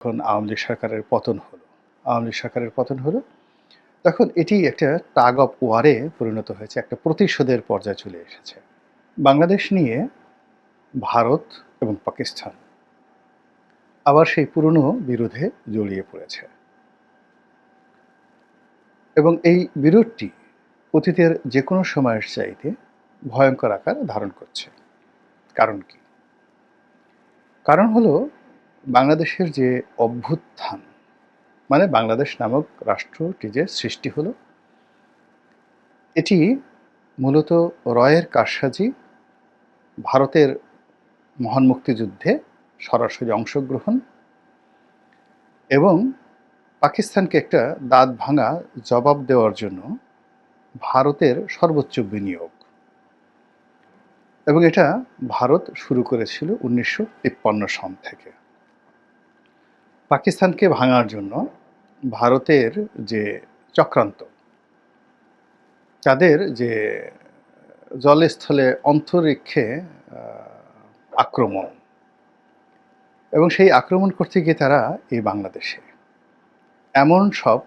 যখন আওয়ামী লীগ সরকারের পতন হলো। আওয়ামী লীগ সরকারের পতন হলো। তখন এটি একটা টাগ অফ ওয়ারে পরিণত হয়েছে, একটা প্রতিশোধের পর্যায়ে চলে এসেছে। বাংলাদেশ নিয়ে ভারত এবং পাকিস্তান আবার সেই পুরনো বিরোধে জড়িয়ে পড়েছে। এবং এই বিরোধটি অতীতের যে কোনো সময়ের চাইতে ভয়ঙ্কর আকার ধারণ করছে। কারণ কি? কারণ হলো বাংলাদেশের যে অভ্যুত্থান মানে বাংলাদেশ নামক রাষ্ট্রটি যে সৃষ্টি হলো, এটি মূলত রয়ের কারসাজি ভারতের মহান মুক্তিযুদ্ধে সরাসরি অংশগ্রহণ এবং পাকিস্তানকে একটা দাঁত ভাঙা জবাব দেওয়ার জন্য ভারতের সর্বোচ্চ বিনিয়োগ। এবং এটা ভারত শুরু করেছিল উনিশশো তিপ্পান্ন সন থেকে। পাকিস্তানকে ভাঙার জন্য ভারতের যে চক্রান্ত, তাদের যে জলস্থলে অন্তরিক্ষে আক্রমণ এবং সেই আক্রমণ করতে গিয়ে তারা এই বাংলাদেশে। এমন সব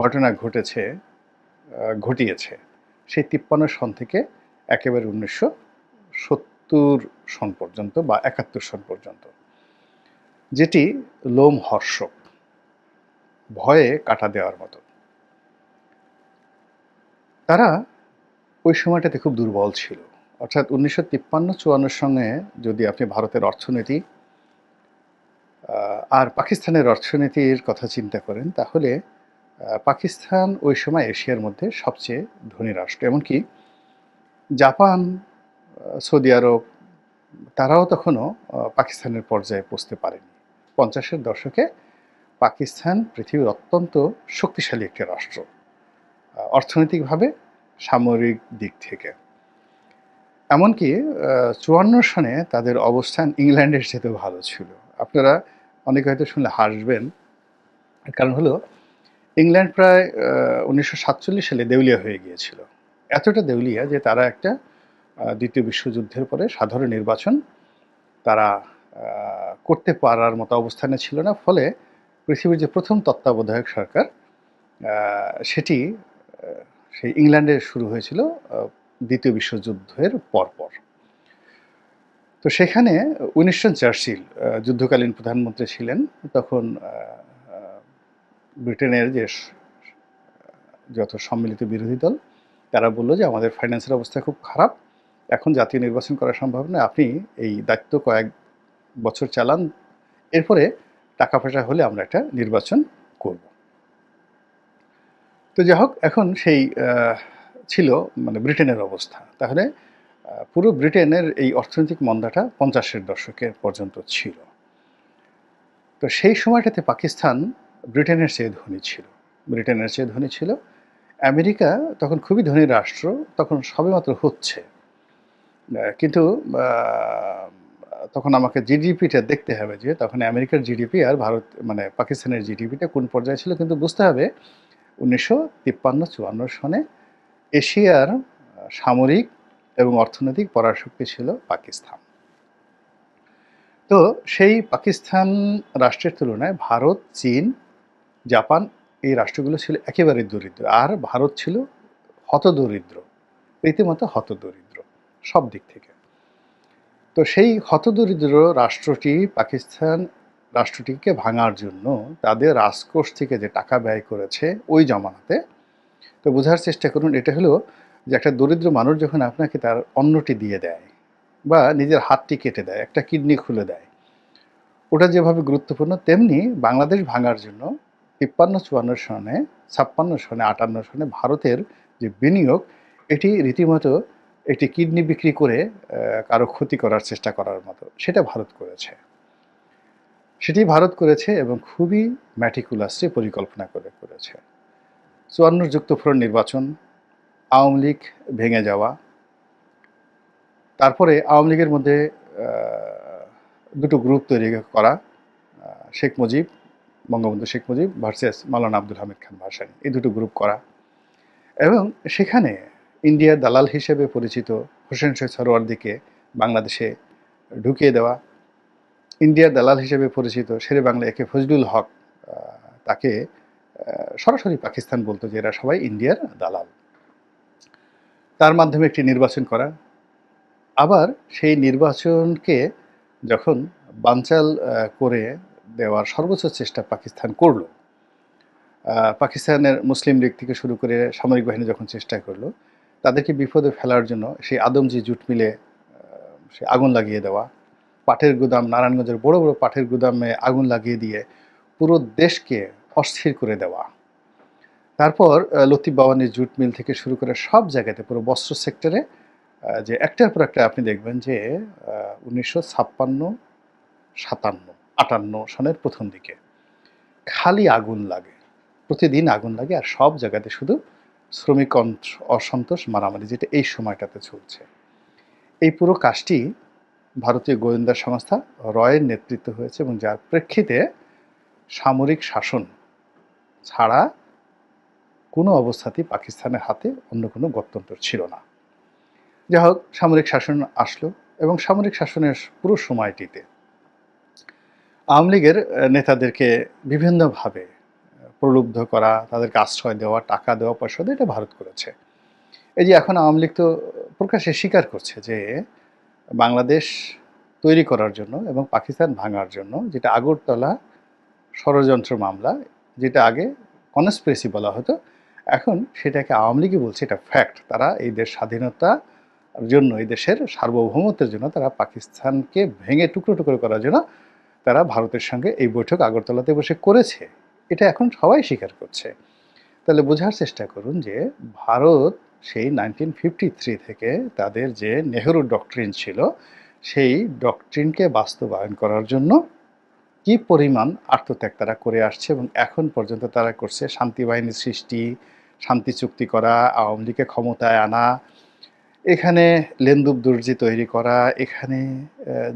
ঘটনা ঘটেছে ঘটিয়েছে। সেই তিপ্পান্ন সন থেকে একেবারে উনিশশো সত্তর সন পর্যন্ত বা একাত্তর সন পর্যন্ত। যেটি লোম হর্ষক ভয়ে কাটা দেওয়ার মতো। তারা ওই সময়টাতে খুব দুর্বল ছিল। অর্থাৎ উনিশশো তিপ্পান্ন চুয়ান্নর সঙ্গে যদি আপনি ভারতের অর্থনীতি আর পাকিস্তানের অর্থনীতির কথা চিন্তা করেন, তাহলে পাকিস্তান ওই সময় এশিয়ার মধ্যে সবচেয়ে ধনী রাষ্ট্র। এমনকি জাপান সৌদি আরব, তারাও তখনও পাকিস্তানের পর্যায়ে পৌঁছতে পারেনি। পঞ্চাশের দশকে পাকিস্তান পৃথিবীর অত্যন্ত শক্তিশালী একটি রাষ্ট্র অর্থনৈতিকভাবে সামরিক দিক থেকে। এমনকি চুয়ান্ন সনে তাদের অবস্থান ইংল্যান্ডের চেয়েতেও ভালো ছিল। আপনারা অনেকে হয়তো শুনলে হাসবেন কারণ হলো ইংল্যান্ড প্রায় উনিশশো সাতচল্লিশ সালে দেউলিয়া হয়ে গিয়েছিল। এতটা দেউলিয়া যে তারা একটা দ্বিতীয় বিশ্বযুদ্ধের পরে সাধারণ নির্বাচন তারা করতে পারার মতো অবস্থানে ছিল না। ফলে পৃথিবীর যে প্রথম তত্ত্বাবধায়ক সরকার সেটি সেই ইংল্যান্ডে শুরু হয়েছিল দ্বিতীয় বিশ্বযুদ্ধের পরপর। তো সেখানে উইনিস্টন চার্চিল যুদ্ধকালীন প্রধানমন্ত্রী ছিলেন। তখন ব্রিটেনের যে যত সম্মিলিত বিরোধী দল, তারা বলল যে আমাদের ফাইন্যান্সের অবস্থা খুব খারাপ। এখন জাতীয় নির্বাচন করা সম্ভব নয়। আপনি এই দায়িত্ব কয়েক বছর চালান, এরপরে টাকা পয়সা হলে আমরা একটা নির্বাচন করব। তো যাই হোক, এখন সেই ছিল মানে ব্রিটেনের অবস্থা। তাহলে পুরো ব্রিটেনের এই অর্থনৈতিক মন্দাটা পঞ্চাশের দশকের পর্যন্ত ছিল। তো সেই সময়টাতে পাকিস্তান ব্রিটেনের চেয়ে ধনী ছিল। ব্রিটেনের চেয়ে ধনী ছিল। আমেরিকা তখন খুবই ধনী রাষ্ট্র, তখন সবেমাত্র হচ্ছে। কিন্তু তখন আমাকে জিডিপিটা দেখতে হবে যে তখন আমেরিকার জিডিপি আর ভারত মানে পাকিস্তানের জিডিপিটা কোন পর্যায়ে ছিল কিন্তু বুঝতে হবে উনিশশো তিপ্পান্ন চুয়ান্ন সনে এশিয়ার সামরিক এবং অর্থনৈতিক পরাশক্তি ছিল পাকিস্তান। তো সেই পাকিস্তান রাষ্ট্রের তুলনায় ভারত, চীন, জাপান এই রাষ্ট্রগুলো ছিল একেবারে দরিদ্র আর ভারত ছিল হতদরিদ্র, রীতিমতো হতদরিদ্র সব দিক থেকে। তো সেই হতদরিদ্র রাষ্ট্রটি পাকিস্তান রাষ্ট্রটিকে ভাঙার জন্য তাদের রাজকোষ থেকে যে টাকা ব্যয় করেছে ওই জমানাতে, তো বোঝার চেষ্টা করুন, এটা হলো যে একটা দরিদ্র মানুষ যখন আপনাকে তার অন্নটি দিয়ে দেয় বা নিজের হাতটি কেটে দেয়, একটা কিডনি খুলে দেয়, ওটা যেভাবে গুরুত্বপূর্ণ, তেমনি বাংলাদেশ ভাঙার জন্য তিপ্পান্ন চুয়ান্ন সনে, ছাপ্পান্ন সনে, আটান্ন সনে ভারতের যে বিনিয়োগ, এটি রীতিমতো একটি কিডনি বিক্রি করে কারও ক্ষতি করার চেষ্টা করার মতো। সেটা ভারত করেছে। সেটি ভারত করেছে এবং খুবই ম্যাটিকুলাসলি পরিকল্পনা করে করেছে। চুয়ান্ন যুক্তফ্রন্ট নির্বাচন, আওয়ামী লীগ ভেঙে যাওয়া, তারপরে আওয়ামী লীগের মধ্যে দুটো গ্রুপ তৈরি করা শেখ মুজিব, বঙ্গবন্ধু শেখ মুজিব ভার্সেস মালানা আব্দুল হামিদ খান ভাসানি। এই দুটো গ্রুপ করা। এবং সেখানে ইন্ডিয়ার দালাল হিসেবে পরিচিত হোসেন শেখ সরোয়ারদিকে বাংলাদেশে ঢুকিয়ে দেওয়া। ইন্ডিয়ার দালাল হিসেবে পরিচিত শেরে বাংলা একে ফজলুল হক তাকে সরাসরি পাকিস্তান বলতো যে এরা সবাই ইন্ডিয়ার দালাল। তার মাধ্যমে একটি নির্বাচন করা। আবার সেই নির্বাচনকে যখন বানচাল করে দেওয়ার সর্বোচ্চ চেষ্টা পাকিস্তান করল পাকিস্তানের মুসলিম লীগ থেকে শুরু করে সামরিক বাহিনী যখন চেষ্টা করল তাদেরকে বিপদে ফেলার জন্য সেই আদমজি জুট মিলে সে আগুন লাগিয়ে দেওয়া, পাটের গুদাম, নারায়ণগঞ্জের বড় বড় পাটের গুদামে আগুন লাগিয়ে দিয়ে পুরো দেশকে অস্থির করে দেওয়া। তারপর লতিফ বাওয়ানির জুট মিল থেকে শুরু করে সব জায়গাতে পুরো বস্ত্র সেক্টরে যে একটার পর একটা আপনি দেখবেন যে উনিশশো ছাপ্পান্ন, সাতান্ন, আটান্ন সনের প্রথম দিকে খালি আগুন লাগে, প্রতিদিন আগুন লাগে আর সব জায়গাতে শুধু শ্রমিক অসন্তোষ মারামারি, যেটা এই সময়টাতে চলছে। এই পুরো কাজটি ভারতীয় গোয়েন্দা সংস্থা রয়ের নেতৃত্ব হয়েছে এবং যার প্রেক্ষিতে সামরিক শাসন ছাড়া কোনো অবস্থাতেই পাকিস্তানের হাতে অন্য কোনো গত্যন্তর ছিল না। যাই হোক, সামরিক শাসন আসলো এবং সামরিক শাসনের পুরো সময়টিতে আওয়ামী লীগের নেতাদেরকে বিভিন্নভাবে প্রলুব্ধ করা, তাদেরকে আশ্রয় দেওয়া, টাকা দেওয়া, পয়সা এটা ভারত করেছে। এই যে এখন আওয়ামী লীগ তো প্রকাশ্যে স্বীকার করছে যে বাংলাদেশ তৈরি করার জন্য এবং পাকিস্তান ভাঙার জন্য যেটা আগরতলা ষড়যন্ত্র মামলা, যেটা আগে কনস্পিরেসি বলা হতো, এখন সেটাকে আওয়ামী লীগই বলছে এটা ফ্যাক্ট তারা এই দেশ স্বাধীনতার জন্য, এই দেশের সার্বভৌমত্বের জন্য, তারা পাকিস্তানকে ভেঙে টুকরো টুকরো করার জন্য তারা ভারতের সঙ্গে এই বৈঠক আগরতলাতে বসে করেছে। এটা এখন সবাই স্বীকার করছে। তাহলে বোঝার চেষ্টা করুন যে ভারত সেই নাইনটিন ফিফটি থ্রি থেকে তাদের যে নেহরু ডকট্রিন ছিল, সেই ডকট্রিনকে বাস্তবায়ন করার জন্য কি পরিমাণ আত্মত্যাগ তারা করে আসছে এবং এখন পর্যন্ত তারা করছে শান্তি বাহিনীর সৃষ্টি, শান্তি চুক্তি করা, আওয়ামী লীগকে ক্ষমতায় আনা, এখানে লেন্দুব দর্জি তৈরি করা, এখানে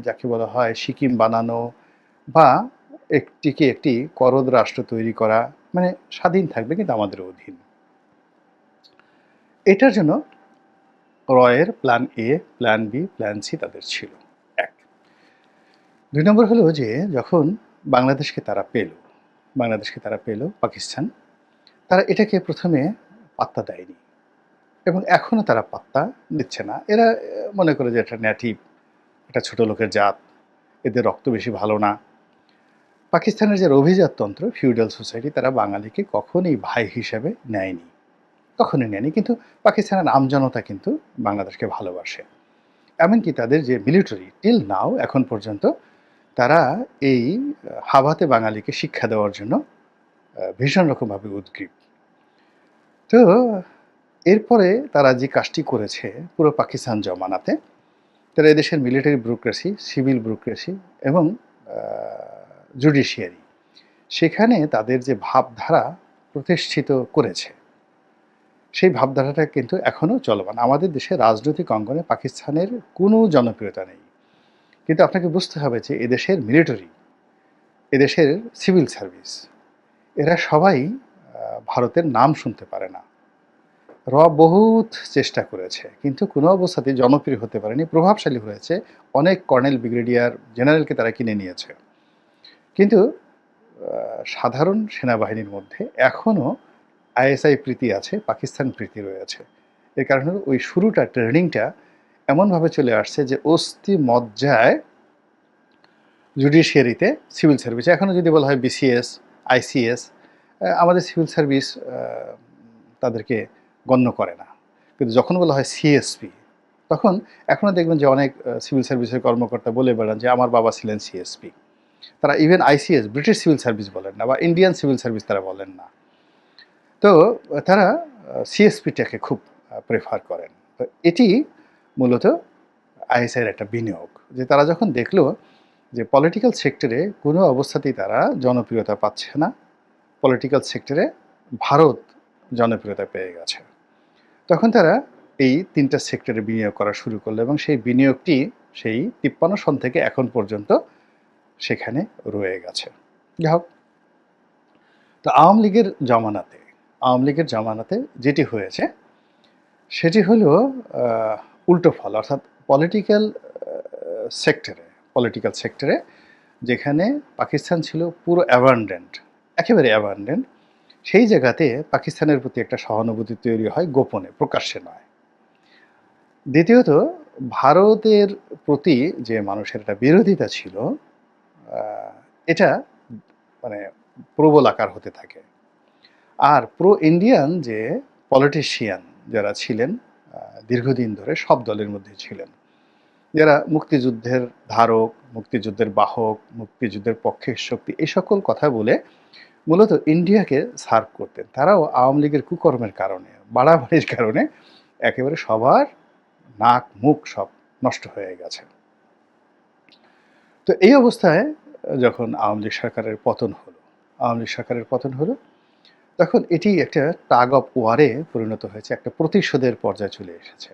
যাকে বলা হয় সিকিম বানানো বা একটিকে একটি করদ রাষ্ট্র তৈরি করা মানে স্বাধীন থাকবে কিন্তু আমাদের অধীন। এটার জন্য রয়ের plan A plan B plan C তাদের ছিল। এক। দুই নম্বর হলো যে যখন বাংলাদেশকে তারা পেল, বাংলাদেশকে তারা পেল, পাকিস্তান, তারা এটাকে প্রথমে পাত্তা দেয়নি এবং এখনও তারা পাত্তা দিচ্ছে না। এরা মনে করে যে এটা ন্যাটিভ এটা ছোট লোকের জাত, এদের রক্ত বেশি ভালো না। পাকিস্তানের যে অভিজাততন্ত্র, ফিউডাল সোসাইটি, তারা বাঙালিকে কখনোই ভাই হিসেবে নেয়নি। কখনোই নেয়নি, কিন্তু পাকিস্তানের আমজনতা কিন্তু বাংলাদেশকে ভালোবাসে। এমনকি তাদের যে মিলিটারি টিল নাও এখন পর্যন্ত, তারা এই হাভাতে বাঙালিকে শিক্ষা দেওয়ার জন্য ভীষণ রকমভাবে উদ্গ্রীব। তো, এরপরে তারা যে কাজটি করেছে পুরো পাকিস্তান জমানাতে, তারা এদেশের মিলিটারি ব্যুরোক্রেসি, সিভিল ব্যুরোক্রেসি এবং জুডিশিয়ারি। সেখানে তাদের যে ভাবধারা প্রতিষ্ঠিত করেছে, সেই ভাবধারাটা কিন্তু এখনও চলমান। আমাদের দেশে রাজনৈতিক অঙ্গনে পাকিস্তানের কোনো জনপ্রিয়তা নেই। কিন্তু আপনাকে বুঝতে হবে যে এদেশের মিলিটারি, এদেশের সিভিল সার্ভিস, এরা সবাই ভারতের নাম শুনতে পারে না। র বহুত চেষ্টা করেছে, কিন্তু কোনো অবস্থাতেই জনপ্রিয় হতে পারেনি, প্রভাবশালী হয়েছে অনেক কর্নেল ব্রিগেডিয়ার জেনারেলকে তারা কিনে নিয়েছে। কিন্তু সাধারণ সেনাবাহিনীর মধ্যে এখনও আইএসআই প্রীতি আছে, পাকিস্তান প্রীতি রয়েছে। এর কারণে ওই শুরুটা, ট্রেনিংটা এমনভাবে চলে আসছে যে অস্থি মজ্জায় জুডিশিয়ারিতে সিভিল সার্ভিস এখনও যদি বলা হয় বিসিএস, আইসিএস আমাদের সিভিল সার্ভিস তাদেরকে গণ্য করে না। কিন্তু যখন বলা হয় সিএসপি, তখন এখনও দেখবেন যে অনেক সিভিল সার্ভিসের কর্মকর্তা বলে বেড়ান যে, আমার বাবা ছিলেন সিএসপি। তারা even ICS British civil service বলেন না, বা ইন্ডিয়ান সিভিল সার্ভিস তারা বলেন না। তো তারা সিএসপিটাকে খুব প্রেফার করেন। তো এটি মূলত আইএসআইয়ের একটা বিনিয়োগ, যে তারা যখন দেখল যে পলিটিক্যাল সেক্টরে কোনো অবস্থাতেই তারা জনপ্রিয়তা পাচ্ছে না পলিটিক্যাল সেক্টরে ভারত জনপ্রিয়তা পেয়ে গেছে। তখন তারা এই তিনটা সেক্টরে বিনিয়োগ করা শুরু করল এবং সেই বিনিয়োগটি সেই তিপ্পান্ন সন থেকে এখন পর্যন্ত সেখানে রয়ে গেছে। যাই হোক। তো আওয়ামী লীগের জমানাতে আওয়ামী লীগের জমানাতে যেটি হয়েছে সেটি হলো উল্টো ফল অর্থাৎ পলিটিক্যাল সেক্টরে পলিটিক্যাল সেক্টরে যেখানে পাকিস্তান ছিল পুরো অ্যাবান্ডেন্ট একেবারে অ্যাবান্ডেন্ট সেই জায়গাতে পাকিস্তানের প্রতি একটা সহানুভূতি তৈরি হয় গোপনে প্রকাশ্যে নয়। দ্বিতীয়ত ভারতের প্রতি যে মানুষের একটা বিরোধিতা ছিল এটা মানে প্রবল আকার হতে থাকে। আর প্রো ইন্ডিয়ান যে পলিটিশিয়ান যারা ছিলেন দীর্ঘদিন ধরে সব দলের মধ্যে ছিলেন, যারা মুক্তিযুদ্ধের ধারক, মুক্তিযুদ্ধের বাহক, মুক্তিযুদ্ধের পক্ষের শক্তি, এই সকল কথা বলে মূলত ইন্ডিয়াকে সার্ভ করতেন। তারাও আওয়ামী লীগের কুকর্মের কারণে, বাড়াবাড়ির কারণে একেবারে সবার নাক মুখ সব নষ্ট হয়ে গেছে। তো এই অবস্থায় যখন আওয়ামী লীগ সরকারের পতন হলো। আওয়ামী লীগ সরকারের পতন হলো, তখন এটি একটা টাগ অফ ওয়ারে পরিণত হয়েছে, একটা প্রতিশোধের পর্যায়ে চলে এসেছে।